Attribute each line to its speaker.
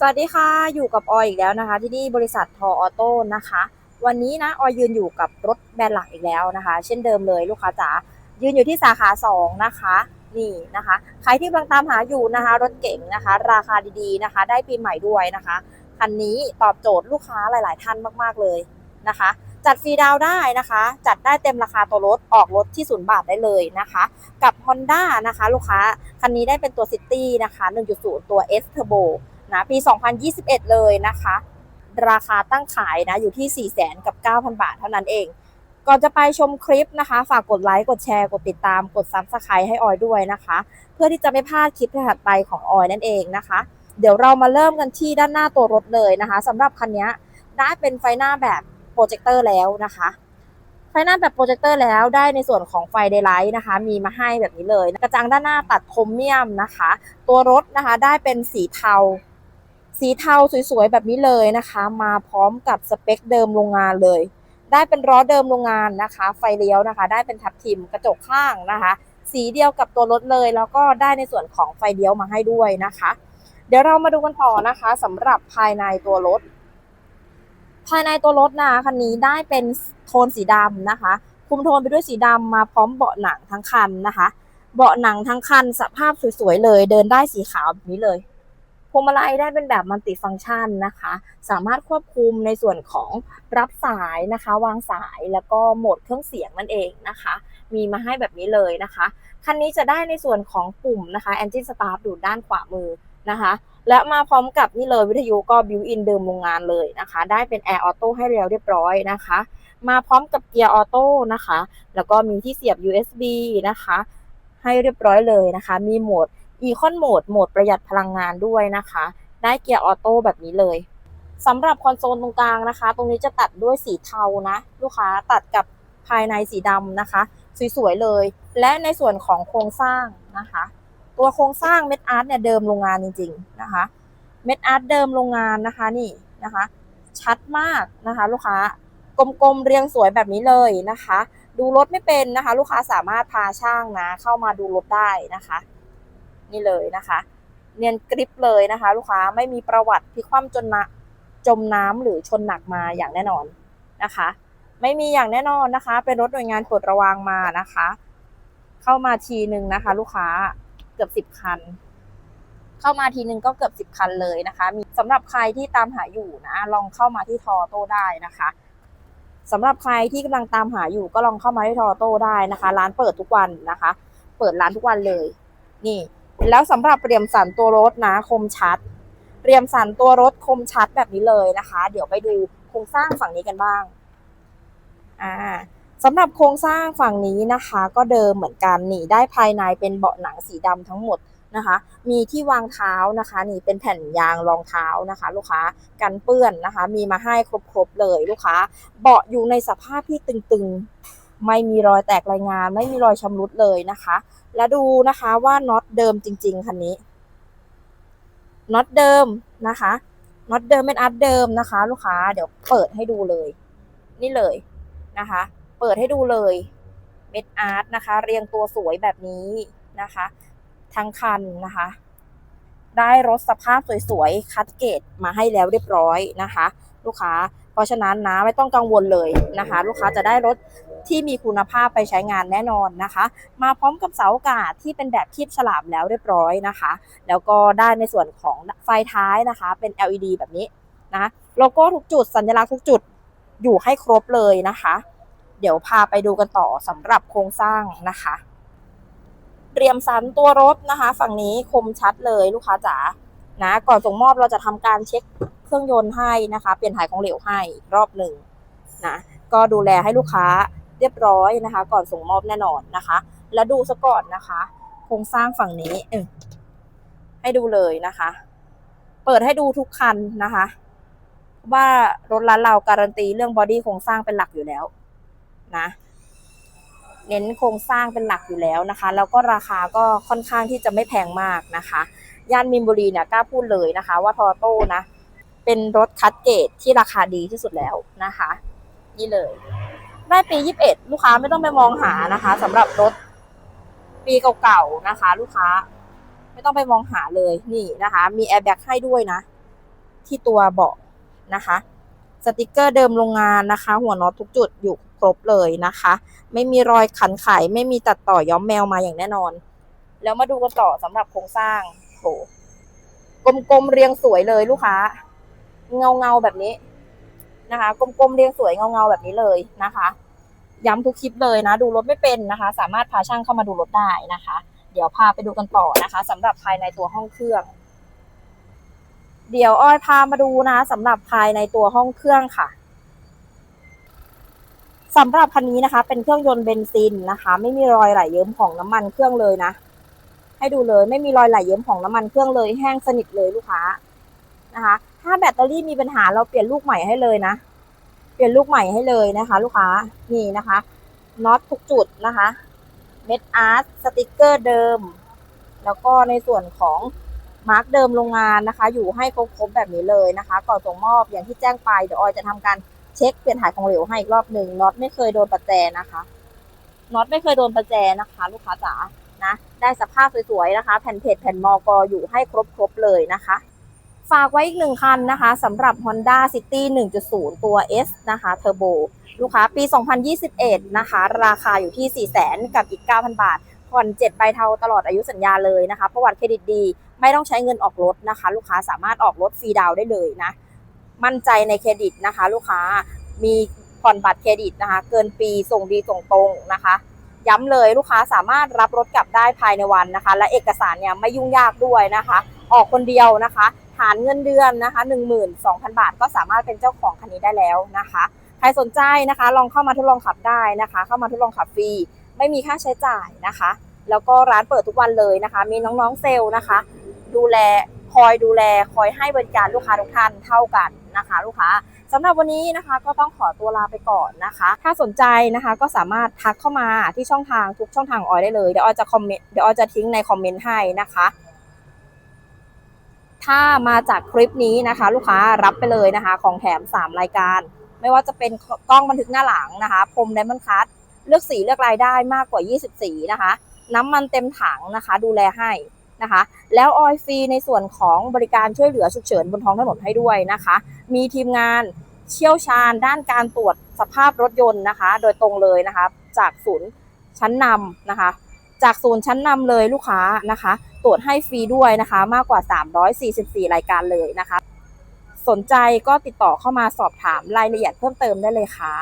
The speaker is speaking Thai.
Speaker 1: สวัสดีค่ะอยู่กับออยอีกแล้วนะคะ ที่นี่บริษัททอออโต้นะคะ วันนี้นะออยยืนอยู่กับรถแบรนด์หลักอีกแล้วนะคะ เช่นเดิมเลยลูกค้าจ๋ายืนอยู่ที่สาขา 2 นะคะนี่นะคะ ใครที่กำลังตามหาอยู่นะคะ รถเก๋งนะคะ ราคาดีๆนะคะ ได้ปีใหม่ด้วยนะคะคันนี้ตอบโจทย์ลูกค้าหลาย ๆ ท่านมากๆเลยนะคะ จัดฟรีดาวได้นะคะ จัดได้เต็มราคาตัวรถออกรถที่ศูนย์บาทได้เลยนะคะ กับ Honda นะคะ ลูกค้าคันนี้ได้เป็นตัว City นะคะ 1.0 ตัว S Turbo นะปี 2021 เลยนะคะ ราคาตั้งขายนะอยู่ที่ 4 0 0 0 0กับ 9,000 บาทเท่านั้นเอง ก่อนจะไปชมคลิปนะคะ ฝากกดไลค์ กดแชร์ กดติดตาม กดซับสไครต์ให้ออยด้วยนะคะ เพื่อที่จะไม่พลาดคลิปถัดไปของออยนั่นเองนะคะ เดี๋ยวเรามาเริ่มกันที่ด้านหน้าตัวรถเลยนะคะสำหรับคันนี้ได้เป็นไฟหน้าแบบโปรเจคเตอร์แล้วนะคะไฟหน้าแบบโปรเจคเตอร์แล้วได้ในส่วนของไฟเดย์ไลท์นะคะ มีมาให้แบบนี้เลย กระจังด้านหน้าตัดโครเมียมนะคะ ตัวรถนะคะได้เป็นสีเทา สีเทาสวยๆ แบบนี้เลยนะคะ มาพร้อมกับสเปคเดิมโรงงานเลย ได้เป็นล้อเดิมโรงงานนะคะ ไฟเลี้ยวนะคะ ได้เป็นทับทิมกระจกข้างนะคะ สีเดียวกับตัวรถเลย แล้วก็ได้ในส่วนของไฟเลี้ยวมาให้ด้วยนะคะ เดี๋ยวเรามาดูกันต่อนะคะสำหรับภายในตัวรถ ภายในตัวรถนะคันนี้ได้เป็นโทนสีดำนะคะ คุมโทนไปด้วยสีดำมาพร้อมเบาะหนังทั้งคันนะคะ เบาะหนังทั้งคันสภาพสวยๆเลย เดินได้สีขาวแบบนี้เลย วงมาลัยได้เป็นแบบมัลติฟังก์ชันนะคะ สามารถควบคุมในส่วนของรับสายนะคะ วางสายแล้วก็โหมดเครื่องเสียงนั่นเองนะคะ มีมาให้แบบนี้เลยนะคะ คันนี้จะได้ในส่วนของปุ่มนะคะ Engine Start อยู่ด้านขวามือนะคะ และมาพร้อมกับนี่เลยวิทยุก็บิวอินเดิมโรงงานเลยนะคะ ได้เป็น Air Auto ให้แล้วเรียบร้อยนะคะ มาพร้อมกับเกียร์ออโต้นะคะ แล้วก็มีที่เสียบ USB นะคะ ให้เรียบร้อยเลยนะคะ มีโหมด Econ Mode โหมดประหยัดพลังงานด้วยนะคะ ได้เกียร์ออโต้แบบนี้เลยสำหรับคอนโซลตรงกลางนะคะ ตรงนี้จะตัดด้วยสีเทานะ ลูกค้าตัดกับภายในสีดำนะคะ สวยๆเลย และในส่วนของโครงสร้างนะคะ ตัวโครงสร้างเม็ดอาร์ตเนี่ยเดิมโรงงานจริง ๆนะคะ เม็ดอาร์ตเดิมโรงงานนะคะนี่นะคะ ชัดมากนะคะ ลูกค้ากลมๆเรียงสวยแบบนี้เลยนะคะ ดูรถไม่เป็นนะคะ ลูกค้าสามารถพาช่างนะ เข้ามาดูรถได้นะคะ นี่เลยนะคะ เนียนกริปเลยนะคะ ลูกค้าไม่มีประวัติพลิกคว่ำจนนะจมน้ำหรือชนหนักมาอย่างแน่นอนนะคะ ไม่มีอย่างแน่นอนนะคะ เป็นรถหน่วยงานตรวจระวางมานะคะ เข้ามาทีหนึ่งนะคะ ลูกค้าเกือบสิบคัน เข้ามาทีหนึ่งก็เกือบสิบคันเลยนะคะ มีสำหรับใครที่ตามหาอยู่นะ ลองเข้ามาที่ทอโต้ได้นะคะสำหรับใครที่กำลังตามหาอยู่ก็ลองเข้ามาที่ทอโต้ได้นะคะ ร้านเปิดทุกวันนะคะ เปิดร้านทุกวันเลย นี่ แล้วสำหรับเรียมสันตัวรถนะคมชัดเรียมสันตัวรถคมชัดแบบนี้เลยนะคะ เดี๋ยวไปดูโครงสร้างฝั่งนี้กันบ้างอ่าสำหรับโครงสร้างฝั่งนี้นะคะ ก็เดิมเหมือนกันนี่ได้ภายในเป็นเบาะหนังสีดำทั้งหมดนะคะ มีที่วางเท้านะคะ นี่เป็นแผ่นยางรองเท้านะคะ ลูกค้ากันเปื้อนนะคะ มีมาให้ครบๆเลยลูกค้า เบาะอยู่ในสภาพที่ตึงๆ ไม่มีรอยแตกรายงาน ไม่มีรอยชำรุดเลยนะคะ และดูนะคะว่าน็อตเดิมจริง ๆคันนี้น็อตเดิมนะคะน็อตเดิมเป็นอัดเดิมนะคะ ลูกค้าเดี๋ยวเปิดให้ดูเลย นี่เลยนะคะ เปิดให้ดูเลยเม็ดอาร์ตนะคะ เรียงตัวสวยแบบนี้นะคะ ทั้งคันนะคะ ได้รถสภาพสวยๆ คัดเกตมาให้แล้วเรียบร้อยนะคะ ลูกค้า เพราะฉะนั้นนะไม่ต้องกังวลเลยนะคะ ลูกค้าจะได้รถที่มีคุณภาพไปใช้งานแน่นอนนะคะ มาพร้อมกับเสาอากาศที่เป็นแบบคีบฉลามแล้วเรียบร้อยนะคะ แล้วก็ได้ในส่วนของไฟท้ายนะคะ เป็น LED แบบนี้นะโลโก้ทุกจุดสัญลักษณ์ทุกจุดอยู่ให้ครบเลยนะคะ เดี๋ยวพาไปดูกันต่อสำหรับโครงสร้างนะคะเตรียมสันตัวรถนะคะ ฝั่งนี้คมชัดเลยลูกค้าจ๋า นะก่อนส่งมอบเราจะทำการเช็คเครื่องยนต์ให้นะคะ เปลี่ยนถ่ายของเหลวให้รอบหนึ่งนะก็ดูแลให้ลูกค้าเรียบร้อยนะคะ ก่อนส่งมอบแน่นอนนะคะ แล้วดูซะก่อนนะคะ โครงสร้างฝั่งนี้ให้ดูเลยนะคะ เปิดให้ดูทุกคันนะคะ ว่ารถร้านเราการันตีเรื่องบอดี้โครงสร้างเป็นหลักอยู่แล้วนะเน้นโครงสร้างเป็นหลักอยู่แล้วนะคะ แล้วก็ราคาก็ค่อนข้างที่จะไม่แพงมากนะคะ ย่านมินบุรีเนี่ยกล้าพูดเลยนะคะ ว่าทอโต้นะ เป็นรถคัดเกรดที่ราคาดีที่สุดแล้วนะคะ นี่เลย ได้ปี 21 ลูกค้าไม่ต้องไปมองหานะคะสำหรับรถปีเก่าๆนะคะ ลูกค้า ไม่ต้องไปมองหาเลยนี่นะคะ มีแอร์แบ็กให้ด้วยนะ ที่ตัวเบาะนะคะสติกเกอร์เดิมโรงงานนะคะ หัวน็อตทุกจุดอยู่ครบเลยนะคะ ไม่มีรอยขันไข ไม่มีตัดต่อย้อมแมวมาอย่างแน่นอน แล้วมาดูกันต่อสำหรับโครงสร้าง โหกลมๆเรียงสวยเลยลูกค้า เงาเงาๆแบบนี้นะคะ กลมๆเรียงสวยเงาเงาๆแบบนี้เลยนะคะ ย้ำทุกคลิปเลยนะ ดูรถไม่เป็นนะคะ สามารถพาช่างเข้ามาดูรถได้นะคะ เดี๋ยวพาไปดูกันต่อนะคะสำหรับภายในตัวห้องเครื่อง เดี๋ยวอ้อยพามาดูนะสำหรับภายในตัวห้องเครื่องค่ะสำหรับคันนี้นะคะ เป็นเครื่องยนต์เบนซินนะคะ ไม่มีรอยไหลเยิ้มของน้ำมันเครื่องเลยนะ ให้ดูเลยไม่มีรอยไหลเยิ้มของน้ำมันเครื่องเลยแห้งสนิทเลยลูกค้านะคะ ถ้าแบตเตอรี่มีปัญหาเราเปลี่ยนลูกใหม่ให้เลยนะ เปลี่ยนลูกใหม่ให้เลยนะคะ ลูกค้านี่นะคะน็อตทุกจุดนะคะเม็ดอาร์ตสติกเกอร์เดิม แล้วก็ในส่วนของมาร์กเดิมโรงงานนะคะ อยู่ให้ครบๆแบบนี้เลยนะคะ ก่อนส่งมอบอย่างที่แจ้งไปเดี๋ยวออยจะทำการเช็คเปลี่ยนถ่ายของเหลวให้อีกรอบหนึ่งน็อตไม่เคยโดนประแจนะคะน็อตไม่เคยโดนประแจนะคะ ลูกค้าจ๋า นะ ได้สภาพสวยๆนะคะ แผ่นเพจแผ่นมอกออยู่ให้ครบๆเลยนะคะ ฝากไว้อีกหนึ่งคันนะคะสำหรับ Honda City 1.0 ตัว S นะคะเทอร์โบลูกค้าปี 2021 นะคะ ราคาอยู่ที่400,000 กับอีก 9,000 บาท ผ่อน7ใบเทาตลอดอายุสัญญาเลยนะคะ ประวัติเครดิตดี ไม่ต้องใช้เงินออกรถนะคะ ลูกค้าสามารถออกรถฟรีดาวได้เลยนะ มั่นใจในเครดิตนะคะ ลูกค้า มีผ่อนบัตรเครดิตนะคะ เกินปีส่งดีส่งตรงนะคะ ย้ำเลยลูกค้าสามารถรับรถกลับได้ภายในวันนะคะ และเอกสารเนี่ยไม่ยุ่งยากด้วยนะคะ ออกคนเดียวนะคะฐานเงินเดือนนะคะ 12,000 บาท ก็สามารถเป็นเจ้าของคันนี้ได้แล้วนะคะ ใครสนใจนะคะ ลองเข้ามาทดลองขับได้นะคะ เข้ามาทดลองขับฟรี ไม่มีค่าใช้จ่ายนะคะ แล้วก็ร้านเปิดทุกวันเลยนะคะ มีน้องๆเซลล์นะคะ ดูแลคอยดูแลคอยให้บริการลูกค้าทุกท่านเท่ากัน นะคะ ลูกค้าสำหรับวันนี้นะคะก็ต้องขอตัวลาไปก่อนนะคะ ถ้าสนใจนะคะก็สามารถทักเข้ามาที่ช่องทางทุกช่องทางออยได้เลย เดี๋ยวออยจะคอมเมนต์เดี๋ยวออยจะทิ้งในคอมเมนต์ให้นะคะถ้ามาจากคลิปนี้นะคะ ลูกค้ารับไปเลยนะคะ ของแถม 3 รายการ ไม่ว่าจะเป็นกล้องบันทึกหน้าหลังนะคะพรมไดมอนด์คัทเลือกสีเลือกลายได้มากกว่า 20 สีนะคะ น้ำมันเต็มถังนะคะ ดูแลให้ นะคะ แล้วออยฟรีในส่วนของบริการช่วยเหลือฉุกเฉินบนท้องถนนให้ด้วยนะคะ มีทีมงานเชี่ยวชาญด้านการตรวจสภาพรถยนต์นะคะ โดยตรงเลยนะคะ จากศูนย์ชั้นนำนะคะ จากศูนย์ชั้นนำเลยลูกค้านะคะ ตรวจให้ฟรีด้วยนะคะ มากกว่า 344 รายการเลยนะคะ สนใจก็ติดต่อเข้ามาสอบถามรายละเอียดเพิ่มเติมได้เลยค่ะ